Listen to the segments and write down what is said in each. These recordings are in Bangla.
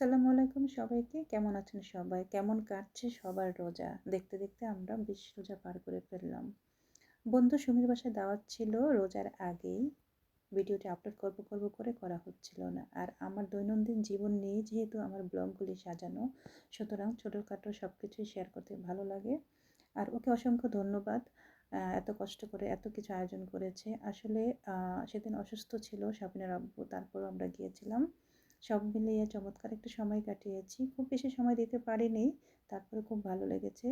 আসসালামু আলাইকুম সবাইকে। কেমন আছেন সবাই? কেমন কাটছে সবার রোজা? দেখতে দেখতে আমরা বিশ রোজা পার করে ফেললাম। বন্ধু সুমির বাসায় দাওয়াত ছিল রোজার আগেই। ভিডিওটি আপলোড করব করব করে করা হচ্ছিল না। আর আমার দৈনন্দিন জীবন নিয়ে যেহেতু আমার ব্লগগুলি সাজানো, সুতরাং ছোটোখাটো সব কিছুই শেয়ার করতে ভালো লাগে। আর ওকে অসংখ্য ধন্যবাদ এত কষ্ট করে এত কিছু আয়োজন করেছে। আসলে সেদিন অসুস্থ ছিল সাবিনের আব্বু তারপরও আমরা গিয়েছিলাম। সব মিলিয়ে চমৎকার একটা সময় কাটিয়েছি। খুব বেশি সময় দিতে পারিনি, তারপরে খুব ভালো লেগেছে।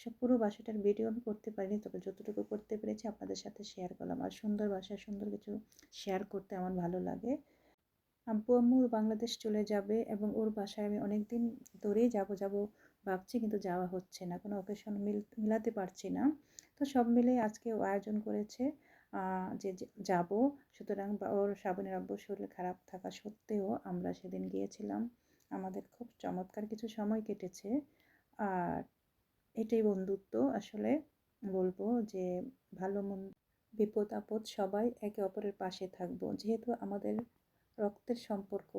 সব পুরো বাসাটার ভিডিও আমি করতে পারিনি, তবে যতটুকু করতে পেরেছি আপনাদের সাথে শেয়ার করলাম। আর সুন্দর বাসায় সুন্দর কিছু শেয়ার করতে আমার ভালো লাগে। আব্বু আম্মু বাংলাদেশ চলে যাবে এবং ওর বাসায় আমি অনেক দিন ধরেই যাব যাব ভাবছি কিন্তু যাওয়া হচ্ছে না। কোনো অকেশন মিল, মিলাতে পারছি না। তো সব মিলে আজকে ও আয়োজন করেছে। যে যাব। সুতরাং ওর শ্রাবণের আব্বু শরীর খারাপ থাকা সত্ত্বেও আমরা সেদিন গিয়েছিলাম। আমাদের খুব চমৎকার কিছু সময় কেটেছে। আর এটাই বন্ধুত্ব। আসলে বলব যে, ভালো মন, বিপদ, আপদ সবাই একে অপরের পাশে থাকব। যেহেতু আমাদের রক্তের সম্পর্ক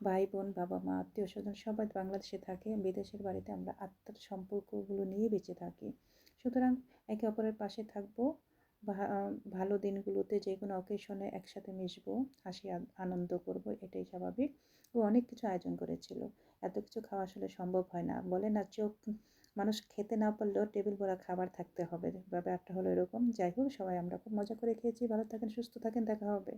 ভাই বোন বাবা মা আত্মীয় স্বজন সবাই বাংলাদেশে থাকে, বিদেশের বাড়িতে আমরা আত্মার সম্পর্কগুলো নিয়ে বেঁচে থাকি। সুতরাং একে অপরের পাশে থাকব। ভালো দিনগুলোতে যে কোনো অকেশনে একসাথে মিশবো, হাসি আনন্দ করব, এটাই স্বাভাবিক। ও অনেক কিছু আয়োজন করেছিল। এত কিছু খাওয়া আসলে সম্ভব হয় না। বলে না, চোখ, মানুষ খেতে না পারলেও টেবিল ভরা খাবার থাকতে হবে। ব্যাপারটা হলো এরকম। যাই হোক, সবাই আমরা খুব মজা করে খেয়েছি। ভালো থাকেন, সুস্থ থাকেন, দেখা হবে।